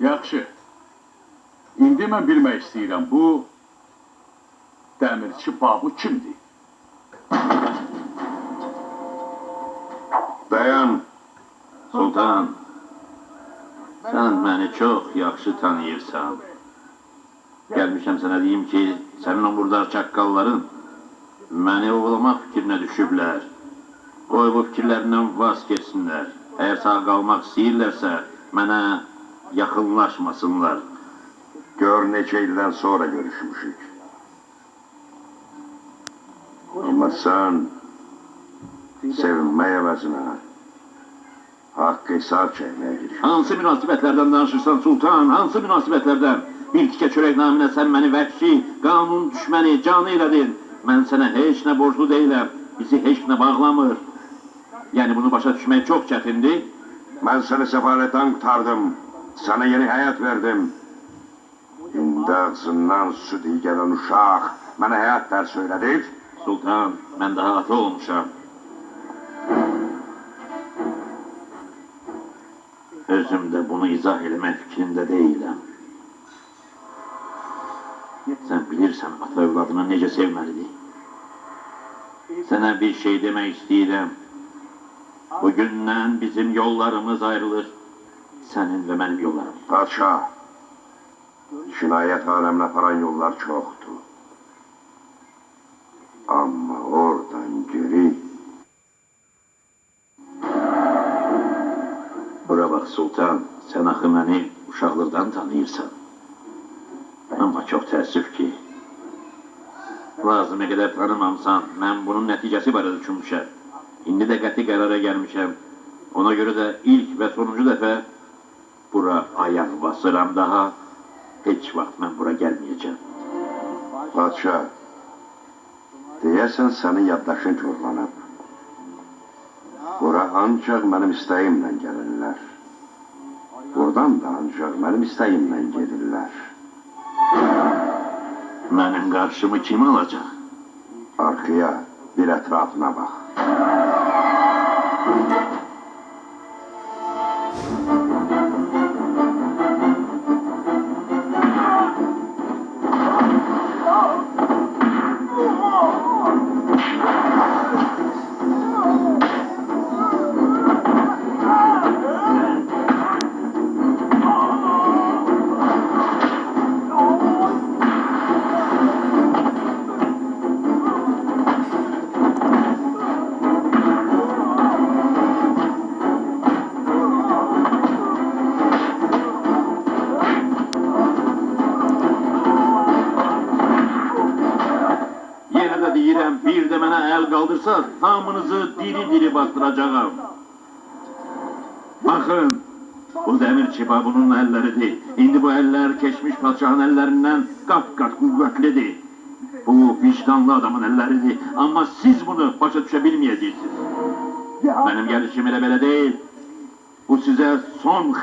Yaxşı. İndi mən bilmək istəyirəm, bu dəmirçi babu kimdir? Dayan. Sultan, sən məni çox yaxşı tanıyırsan. Gəlmişəm sənə deyim ki, sənin o murdar çaqqalların məni ovlamaq fikrinə düşüblər. Qoy bu fikirlərindən vaz keçsinlər. Əgər sağ qalmaq istəyirlərsə, mənə yaxınlaşmasınlar. Gör neçə ildən sonra görüşmüşük. Amma sən sevinmək əvəzinə haqq hesab çəkməyə girişmişsin. Hansı münasibətlərdən danışırsan sultan, hansı münasibətlərdən? Bir tikə çörək naminə sən məni vəhşi, qanun düşməni, canı elədin. Mən sənə heç nə borclu deyiləm, bizi heç nə bağlamır. Yəni bunu başa düşmək çox çətindir. Mən səni səfalətdən qurtardım. Sana yeni həyat verdim. İndi ağzından süt gələn uşaq mənə həyat dərs söylədir. Sultan, mən daha ata olmuşam. Özüm də bunu izah eləmək fikrində deyiləm. Sən bilirsən ata övladını necə sevməlidir. Sənə bir şey demək istəyirəm. Bugündən bizim yollarımız ayrılır. Sənin və mənim yollarım. Padşah, cinayət aləminə aparan yollar çoxdur. Amma oradan geri Bura bax Sultan, sən axı məni uşaqlıqdan tanıyırsan. Amma çox təəssüf ki, lazımı qədər tanımamsan, mən bunun nəticəsi barədə düşünmüşəm. İndi də qəti qərara gəlmişəm. Ona görə də ilk və sonuncu dəfə bura ayaq basıram daha. Heç vaxt mən bura gəlməyəcəm. Padşah, deyəsən sənin yaddaşın korlanıb. Bura ancaq mənim istəyimlə gəlirlər. Buradan da ancaq mənim istəyimlə gedirlər. Mənim qarşımı kim alacaq? Arxaya bir ətrafına bax. Deyirəm, bir də mənə əl qaldırsa, hamınızı diri-diri bastıracağam. Baxın, bu dəmir çibabunun əlləridir. İndi bu əllər keçmiş padşahın əllərindən qat-qat qüvvətlidir. Bu vicdanlı adamın əlləridir. Amma siz bunu başa düşə bilməyəcəksiniz. Mənim gəlişim elə belə deyil. Bu sizə son